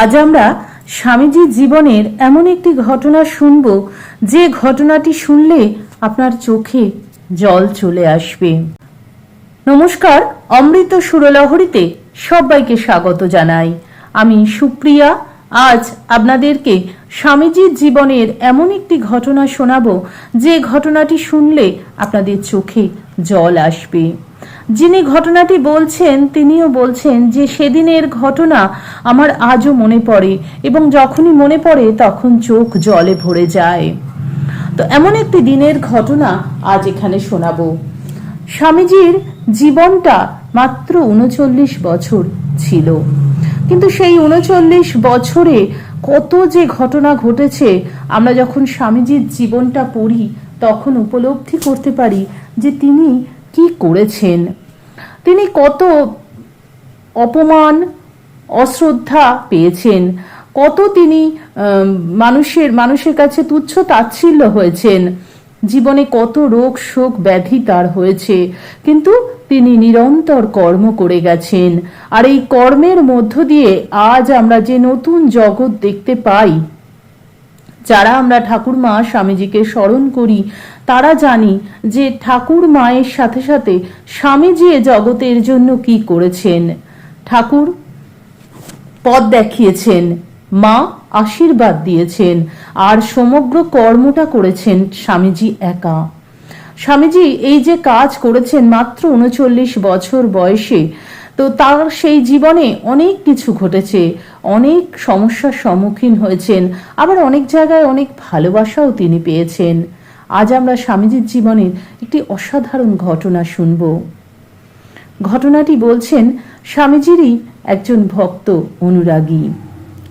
আজ আমরা স্বামীজির জীবনের এমন একটি ঘটনা শুনব, যে ঘটনাটি শুনলে আপনার চোখে জল চলে আসবে। নমস্কার, অমৃত সুরলহরীতে সবাইকে স্বাগত জানাই। আমি সুপ্রিয়া, আজ আপনাদেরকে স্বামীজির জীবনের এমন একটি ঘটনা শোনাব, যে ঘটনাটি শুনলে আপনাদের চোখে জল আসবে। যিনি ঘটনাটি বলছেন, তিনিও বলছেন যে সেদিনের ঘটনা আমার আজও মনে পড়ে এবং যখনই মনে পড়ে তখন চোখ জলে ভরে যায়। তো এমন একটি দিনের ঘটনা আজ এখানে শোনাবো। স্বামীজির জীবনটা মাত্র উনচল্লিশ বছর ছিল। কিন্তু সেই উনচল্লিশ বছরে কত যে ঘটনা ঘটেছে, আমরা যখন স্বামীজির জীবনটা পড়ি তখন উপলব্ধি করতে পারি যে তিনি কি করেছেন। তিনি কত অপমান, অশ্রদ্ধা পেয়েছেন, কত তিনি মানুষের মানুষের কাছে তুচ্ছ তাচ্ছিল্য হয়েছেন, জীবনে কত রোগ, শোক, ব্যাধি তার হয়েছে, কিন্তু তিনি নিরন্তর কর্ম করে গেছেন। আর এই কর্মের মধ্য দিয়ে আজ আমরা যে নতুন জগৎ দেখতে পাই, যারা আমরা ঠাকুর মা স্বামীজিকে স্মরণ করি তারা জানি যে ঠাকুর মায়ের সাথে সাথে স্বামীজি এ জগতের জন্য কি করেছেন। ঠাকুর পথ দেখিয়েছেন, মা আশীর্বাদ দিয়েছেন, আর সমগ্র কর্মটা করেছেন স্বামীজি একা। স্বামীজি এই যে কাজ করেছেন মাত্র উনচল্লিশ বছর বয়সে, তো তার সেই জীবনে অনেক কিছু ঘটেছে, অনেক সমস্যার সম্মুখীন হয়েছেন, আবার অনেক জায়গায় অনেক ভালোবাসাও তিনি পেয়েছেন। আজ আমরা স্বামীজির জীবনের একটি অসাধারণ ঘটনা শুনব। ঘটনাটি বলছেন স্বামীজিরই একজন ভক্ত অনুরাগী।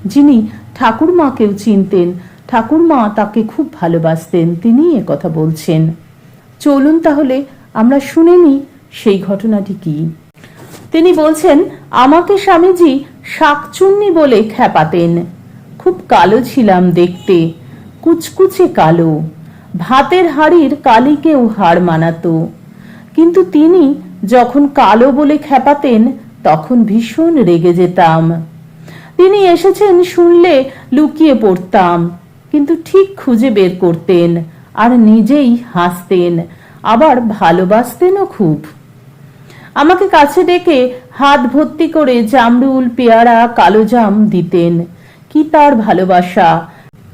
যিনি ঠাকুরমাকেও চিনতেন, ঠাকুরমা তাকে খুব ভালোবাসতেন, তিনি কথা বলছেন। চলুন তাহলে আমরা শুনে নিই সেই ঘটনাটি কি। তিনি বলছেন, আমাকে স্বামীজি শাকচুন্নি বলে খ্যাপাতেন। খুব কালো ছিলাম দেখতে, কুচকুচে কালো। ভাতের হাড়ির কালিকেও হাড় মানাতো। কিন্তু তিনি যখন কালো বলে খেপাতেন তখন ভীষণ রেগে যেতাম। তিনি এসেছেন শুনলে লুকিয়ে পড়তাম, কিন্তু ঠিক খুঁজে বের করতেন আর নিজেই হাসতেন, আবার ভালোবাসতেনও খুব। আমাকে কাছে ডেকে হাত ভর্তি করে জামরুল, পেয়ারা, কালো জাম দিতেন। কি তার ভালোবাসা?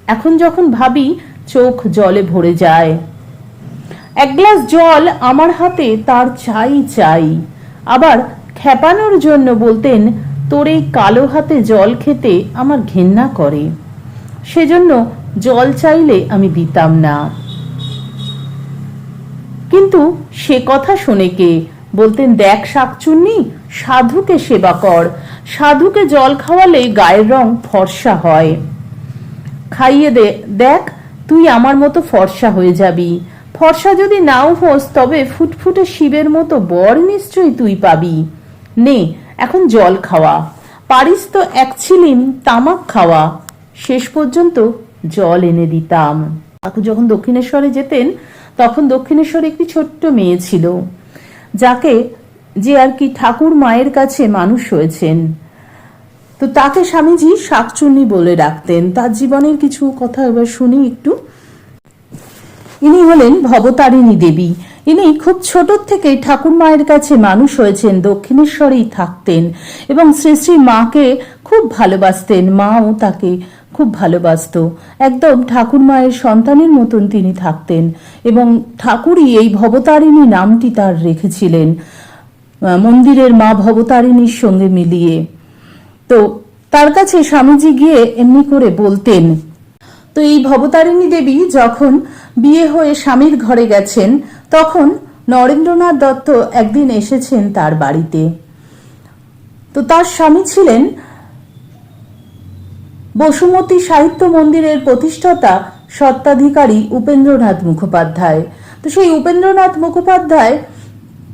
এখন যখন ভাবি চোখ জলে ভরে যায়। এক গ্লাস জল আমার হাতে তার চাই চাই। আবার খেপানোর জন্য বলতেন, তোর এই কালো হাতে জল খেতে আমার ঘেন্না করে। সেজন্য জল চাইলে আমি দিতাম না। কিন্তু সে কথা শোনে কে? বলতেন, দেখ শাকচুন্নি, সাধুকে সেবা কর। সাধুকে জল খাওয়ালে গায়ের রং ফর্সা হয়। খাইয়ে দে, দেখ তুই আমার মতো ফর্সা হয়ে যাবি। ফর্সা যদি নাও হোস, তবে ফুটফুটে শিবের মতো বর নিশ্চয়ই তুই পাবি। নে, এখন জল খাওয়া। পারিস তো এক ছিলিম তামাক খাওয়া। শেষ পর্যন্ত জল এনে দিতাম। কাকু যখন দক্ষিণেশ্বরে যেতেন, তখন দক্ষিণেশ্বরে একটি ছোট্ট মেয়ে ছিল, যাকে যে আর কি ঠাকুর মায়ের কাছে মানুষ হয়েছেন। তো তাকে স্বামীজি শাকচুন্নি বলে ডাকতেন। তার জীবনের কিছু কথা এবার শুনি একটু। ইনি হলেন ভবতারিণী দেবী। ইনি খুব ছোট থেকেই ঠাকুর মায়ের কাছে মানুষ হয়েছেন, দক্ষিণেশ্বরেই থাকতেন এবং শ্রী শ্রী মাকে খুব ভালোবাসতেন, মাও তাকে খুব ভালোবাসত। একদম ঠাকুর মায়ের সন্তানের মতন তিনি থাকতেন এবং ঠাকুরই এই ভবতারিণী নামটি তার রেখেছিলেন মন্দিরের মা ভবতারিণীর সঙ্গে মিলিয়ে। তো তার কাছে স্বামীজি গিয়ে এমনি করে বলতেন, তো এই ভবতারিণী দেবী যখন বিয়ে হয়ে স্বামীর ঘরে গেছেন, তখন নরেন্দ্রনাথ দত্ত একদিন এসেছেন তার বাড়িতে। তো তার স্বামী ছিলেন বসুমতী সাহিত্য মন্দিরের প্রতিষ্ঠাতা সত্ত্বাধিকারী উপেন্দ্রনাথ মুখোপাধ্যায়। তো সেই উপেন্দ্রনাথ মুখোপাধ্যায়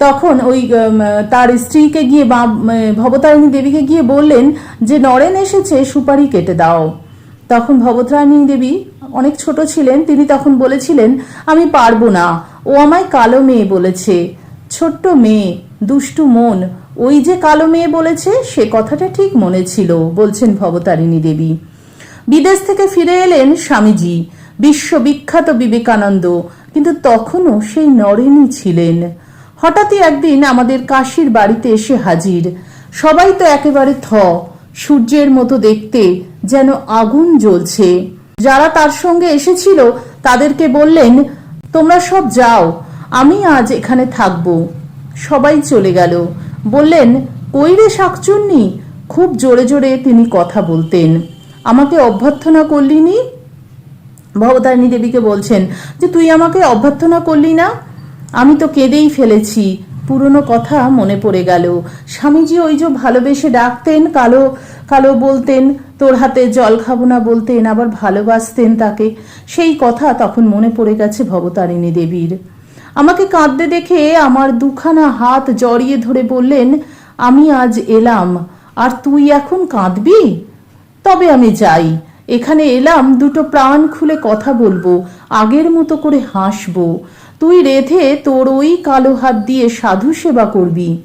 তখন ওই তার স্ত্রীকে গিয়ে বা ভবতারিণী দেবীকে গিয়ে বললেন যে, নরেন এসেছে, সুপারি কেটে দাও। তখন ভবতারিণী দেবী অনেক ছোট ছিলেন, তিনি তখন বলেছিলেন, আমি পারব না। ও আমায় কালো মেয়ে বলেছে। ছোট্ট মেয়ে, দুষ্টু মন। ওই যে কালো মেয়ে বলেছে, সে কথাটা ঠিক মনে ছিল, বলছেন ভবতারিণী দেবী। বিদেশ থেকে ফিরে এলেন স্বামীজি, বিশ্ববিখ্যাত বিবেকানন্দ। কিন্তু তখনও সেই নরেনই ছিলেন। হঠাৎই একদিন আমাদের কাশির বাড়িতে এসে হাজির। সবাই তো একেবারে থ, সূর্যের মতো দেখতে যেন আগুন জ্বলছে। যারা তার সঙ্গে এসেছিল তাদেরকে বললেন, তোমরা সব যাও, আমি আজ এখানে থাকব। সবাই চলে গেল। বললেন কই রে শাকচুন্নি, খুব জোরে জোরে তিনি কথা বলতেন। আমাকে অভ্যর্থনা করলিনি ভবতারিণী দেবীকে বলছেন, যে তুই আমাকে অভ্যর্থনা করলি না? আমি তো কেঁদেই ফেলেছি। পুরনো কথা মনে পড়ে গেল। স্বামীজি ওই যে ভালোবেসে ডাকতেন, কালো কালো বলতেন, তোর হাতে জল খাব না বলতেন, আবার ভালোবাসতেন তাকে। সেই কথা তখন মনে পড়ে গেছে ভবতারিণী দেবীর। আমাকে কাঁদতে দেখে আমার দুখানা হাত জড়িয়ে ধরে বললেন, আমি আজ এলাম, আর তুই এখন কাঁদবি? তবে আমি যাই। এখানে এলাম, দুটো প্রাণ খুলে কথা বলব, আগের মতো করে হাসবো। তুই রেধে তোর ওই কালো হাত দিয়ে সাধু সেবা করবি।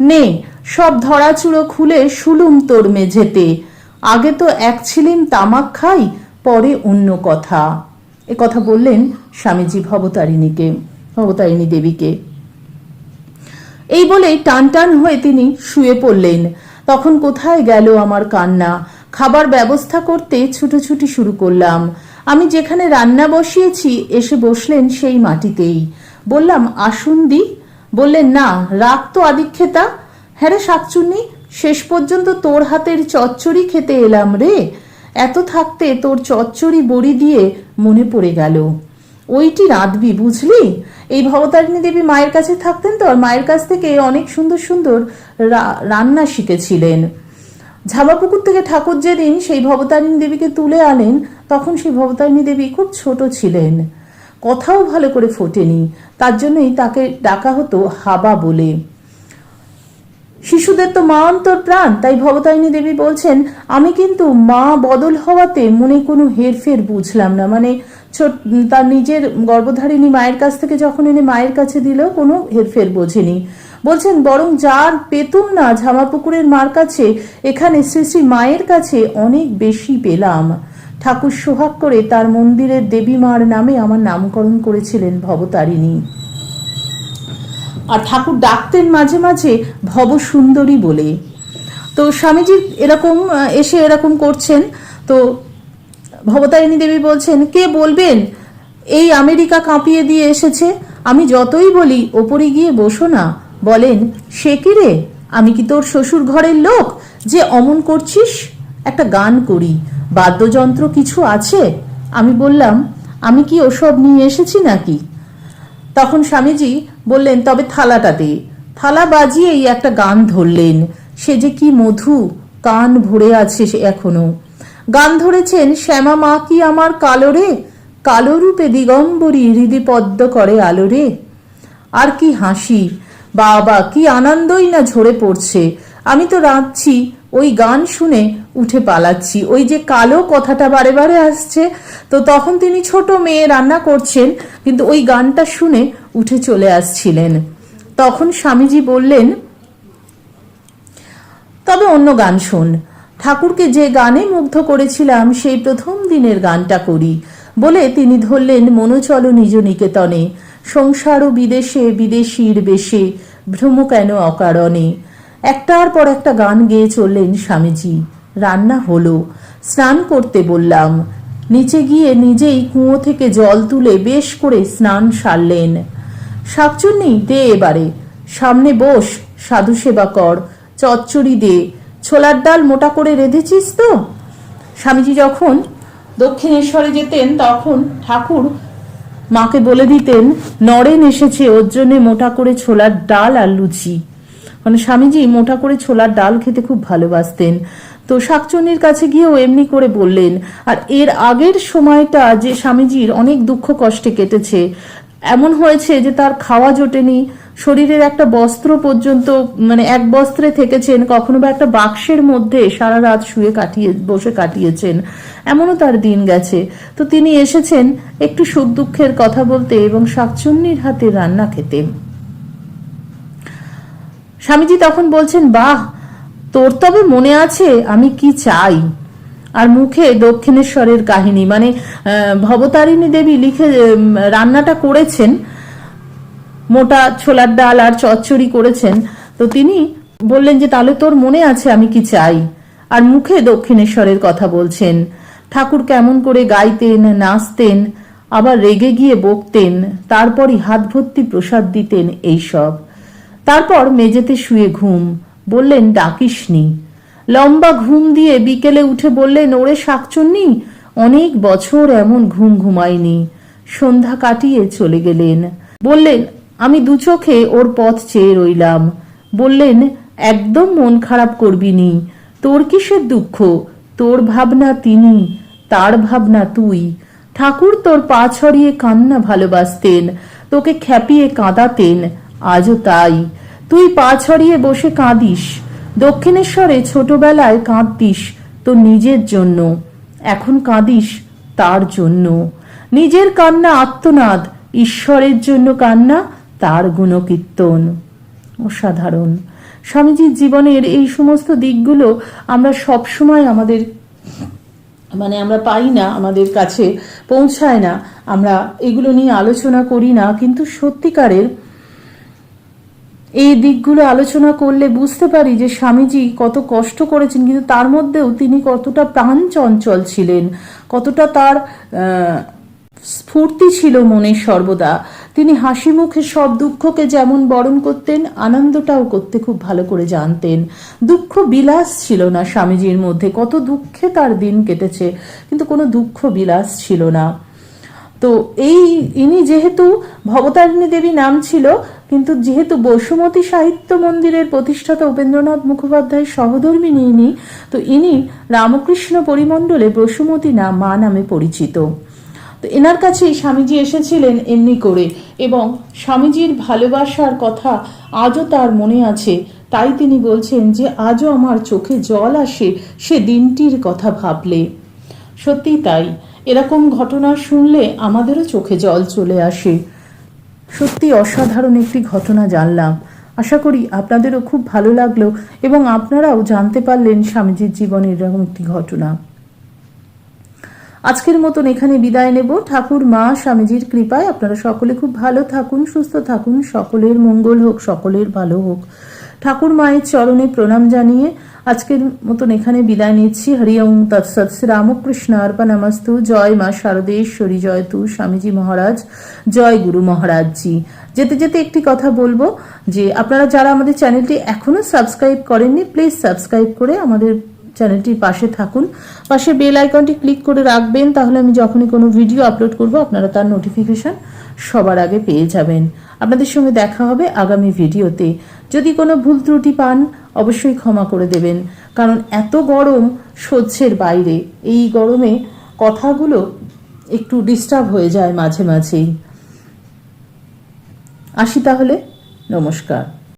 নে, সব ধরাচুড়ো খুলে শুলুম তোর মেঝেতে। আগে তো এক ছিলিম তামাক খাই, পরে অন্য কথা। এ কথা বললেন স্বামীজি ভবতারিণীকে, ভবতারিণী দেবীকে। এই বলে টান টান হয়ে তিনি শুয়ে পড়লেন। তখন কোথায় গেল আমার কান্না? খাবার ব্যবস্থা করতে ছুটোছুটি শুরু করলাম। আমি যেখানে রান্না বসিয়েছি, এসে বসলেন সেই মাটিতেই। বললাম, আসুন দি। বললেন, না রাগ তো আদিক্ষেতা। হ্যাঁ রে শাকচুন্নি, শেষ পর্যন্ত তোর হাতের চচ্চড়ি খেতে এলাম রে। এত থাকতে তোর চচ্চড়ি বড়ি দিয়ে মনে পড়ে গেল। ওইটি রাঁধবি, বুঝলি? এই ভবতারিণী দেবী মায়ের কাছে থাকতেন তো, আর মায়ের কাছ থেকে অনেক সুন্দর সুন্দর রান্না শিখেছিলেন। ঝাবাপুকুর থেকে ঠাকুর যেদিন সেই ভবতারিণী দেবীকে তুলে আনেন, তখন সেই ভবতারিণী দেবী খুব ছোট ছিলেন। কথাও ভালো করে ফোটেনি। তার জন্যই তাকে ডাকা হতো হাবা বলে। শিশুদের তো মা অন্তর প্রাণ, তাই ভবতারিণী দেবী বলছেন, আমি কিন্তু মা বদল হওয়াতে মনে কোনো হেরফের বুঝলাম না। মানে ছোট, তার নিজের গর্ভধারিণী মায়ের কাছ থেকে যখন এনে মায়ের কাছে দিল, কোনো হেরফের বোঝেনি। বলছেন, বরং যার পেতুম না ঝামাপুকুরের মার কাছে, এখানে শ্রী শ্রী মায়ের কাছে অনেক বেশি পেলাম। ঠাকুর সোহাগ করে তার মন্দিরের দেবী মার নামে আমার নামকরণ করেছিলেন ভবতারিণী। আর ঠাকুর ডাকতেন মাঝে মাঝে ভব সুন্দরী বলে। তো স্বামীজি এরকম এসে এরকম করছেন। তো ভবতারিণী দেবী বলছেন, কে বলবেন? এই আমেরিকা কাঁপিয়ে দিয়ে এসেছে। আমি যতই বলি, ওপরে গিয়ে বসো না। বলেন, সে কি রে? আমি কি তোর শ্বশুর ঘরের লোক? যে অমন করছিস? একটা গান করি। বাদ্যযন্ত্র কিছু আছে? আমি বললাম, আমি কি ওসব নিয়ে এসেছি নাকি? তখন স্বামীজি বললেন, তবে থালাটা দে। থালা বাজিয়েই একটা গান ধরলেন। সে যে কি মধু, কান ভরে আছে সে এখনও। গান ধরেছেন, শ্যামা মা কি আমার কালো রে? কালো রূপে দিগম্বরী হৃদি পদ্ম করে আলো রে? আর কি হাসি! বাবা, কি আনন্দই না ঝরে পড়ছে। আমি তো রাঁধছি ওই গান শুনে উঠে পালাচ্ছি। ওই যে কালো কথাটা বারে বারে আসছে, তো তখন তিনি ছোট মেয়ে রান্না করছেন, কিন্তু ওই গানটা শুনে উঠে চলে আসছিলেন। তখন স্বামীজি বললেন, তবে অন্য গান শোন। ঠাকুরকে যে গানে মুগ্ধ করেছিলাম, সেই প্রথম দিনের গানটা করি। বলে তিনি ধরলেন মনোচল নিজ নিকেতনে সংসার ও বিদেশে বিদেশির বেশে, ভ্রম কেন অকারণে? একটার পর একটা গান গেয়ে চললেন স্বামীজি। রান্না হলো। স্নান করতে বললাম। নিচে গিয়ে নিজেই কুঁয়ো থেকে জল তুলে বেশ করে স্নান সারলেন। শাকচুন্নি, দে এবারে। সামনে বস, সাধু সেবা কর, চচ্চড়ি দে। ছোলার ডাল মোটা করে রেঁধেছিস তো? স্বামীজি যখন দক্ষিণেশ্বরে যেতেন, তখন ঠাকুর মাকে বলে দিতেন, নরেন এসেছে, ওর জন্যে মোটা করে ছোলার ডাল আর লুচি। মানে স্বামীজি মোটা করে ছোলার ডাল খেতে খুব ভালোবাসতেন। তো শাকচুনির কাছে গিয়েও এমনি করে বললেন, আর এর আগের সময়টা যে স্বামীজির অনেক দুঃখ কষ্টে কেটেছে, এমন হয়েছে যে তার খাওয়া জোটেনি, শরীরের একটা বস্ত্র পর্যন্ত মানে এক বস্ত্রে থেকেছেন, কখনো বা একটা বাক্সের মধ্যে সারা রাত শুয়ে কাটিয়ে, বসে কাটিয়েছেন, এমনও তার দিন গেছে। তো তিনি এসেছেন একটু সুখ দুঃখের কথা বলতে এবং শাকচুন্নির হাতে রান্না খেতে স্বামীজি তখন বলছেন, বাহ, তোর তবে মনে আছে আমি কি চাই? আর মুখে দক্ষিণেশ্বরের কাহিনী মানে ভবতারিণী দেবী লিখে রান্নাটা করেছেন, মোটা ছোলার ডাল আর চচ্চড়ি করেছেন, তো তিনি বললেন যে, তাহলে তোর মনে আছে আমি কি চাই? আর মুখে দক্ষিণেশ্বরের কথা বলছেন, ঠাকুর কেমন করে গাইতেন, নাচতেন, আবার রেগে গিয়ে বকতেন, তারপরই হাত ভর্তি প্রসাদ দিতেন, এইসব। তারপর মেঝেতে শুয়ে ঘুম। বললেন, ডাকিসনি। লম্বা ঘুম দিয়ে বিকেলে উঠে বললেন, ওরে শাকচুন্নি, অনেক বছর এমন ঘুম ঘুমাইনি সন্ধ্যা কাটিয়ে চলে গেলেন। বললেন, আমি দু চোখে ওর পথ চেয়ে রইলাম। বললেন, একদম মন খারাপ করবি নি। তোর কিসের দুঃখ? তোর ভাবনা তিনি, তার ভাবনা তুই। ঠাকুর তোর পা ছড়িয়ে কান্না ভালোবাসতেন, তোকে খ্যাপিয়ে কাঁদাতেন। আজও তাই। তুই পা ছড়িয়ে বসে কাঁদিস। দক্ষিণেশ্বরে ছোটবেলায় কাঁদতিস তোর নিজের জন্য। এখন কাঁদিস তার জন্য। নিজের কান্না আত্মনাদ, ঈশ্বরের জন্য কান্না তার গুণকীর্তন। অসাধারণ। স্বামীজির জীবনের এই সমস্ত দিকগুলো আমরা সবসময় আমাদের মানে আমরা পাই না, আমাদের কাছে পৌঁছায় না। আমরা এগুলো নিয়ে আলোচনা করি না, কিন্তু সত্যিকারের এই দিকগুলো আলোচনা করলে বুঝতে পারি যে স্বামীজি কত কষ্ট করেছেন, কিন্তু তার মধ্যেও তিনি কতটা প্রাণ চঞ্চল ছিলেন, কতটা তার স্ফূর্তি ছিল মনে সর্বদা। তিনি হাসি মুখে সব দুঃখকে যেমন বরণ করতেন, আনন্দটাও করতে খুব ভালো করে জানতেন। দুঃখ বিলাস ছিল না স্বামীজির মধ্যে, কত দুঃখে তার দিন কেটেছে, কিন্তু কোনো দুঃখ বিলাস ছিল না। তো এই, ইনি যেহেতু ভবতারিণী দেবী নাম ছিল কিন্তু যেহেতু বসুমতী সাহিত্য মন্দিরের প্রতিষ্ঠাতা উপেন্দ্রনাথ মুখোপাধ্যায়ের সহধর্মিনী ইনি তো ইনি রামকৃষ্ণ পরিমণ্ডলে বসুমতী না মা নামে পরিচিত। তো এনার কাছেই স্বামীজি এসেছিলেন এমনি করে এবং স্বামীজির ভালোবাসার কথা আজও তার মনে আছে। তাই তিনি বলছেন যে, আজও আমার চোখে জল আসে সে দিনটির কথা ভাবলে। সত্যি তাই। এরকম ঘটনা শুনলে আমাদেরও চোখে জল চলে আসে। সত্যি অসাধারণ একটি ঘটনা জানলাম। আশা করি আপনাদেরও খুব ভালো লাগল এবং আপনারাও জানতে পারলেন স্বামীজির জীবনের এরকম একটি ঘটনা। আজকের মতন এখানে বিদায় নেব। ঠাকুর মা, স্বামীজির কৃপায় আপনারা সকলে খুব ভালো থাকুন, সুস্থ থাকুন। সকলের মঙ্গল হোক, সকলের ভালো হোক। ঠাকুর মায়ের চরণে প্রণাম জানিয়ে আজকের মতন এখানে বিদায় নিচ্ছি। হরি ওং তৎসৎ রামকৃষ্ণ অর্পণমস্তু জয় মা শারদেশ্বরী। জয় তু স্বামীজি মহারাজ। জয় গুরু মহারাজজি। যেতে যেতে একটি কথা বলব, যে আপনারা যারা আমাদের চ্যানেলটি এখনও সাবস্ক্রাইব করেননি, প্লিজ সাবস্ক্রাইব করে আমাদের চ্যানেলটির পাশে থাকুন। পাশে বেল আইকনটি ক্লিক করে রাখবেন, তাহলে আমি যখনই কোনো ভিডিও আপলোড করব, আপনারা তার নোটিফিকেশন সবার আগে পেয়ে যাবেন। আপনাদের সঙ্গে দেখা হবে আগামী ভিডিওতে। যদি কোনো ভুল ত্রুটি পান, অবশ্যই ক্ষমা করে দেবেন। কারণ এত গরম সহ্যের বাইরে। এই গরমে কথাগুলো একটু ডিস্টার্ব হয়ে যায় মাঝে মাঝেই। আসি তাহলে। নমস্কার।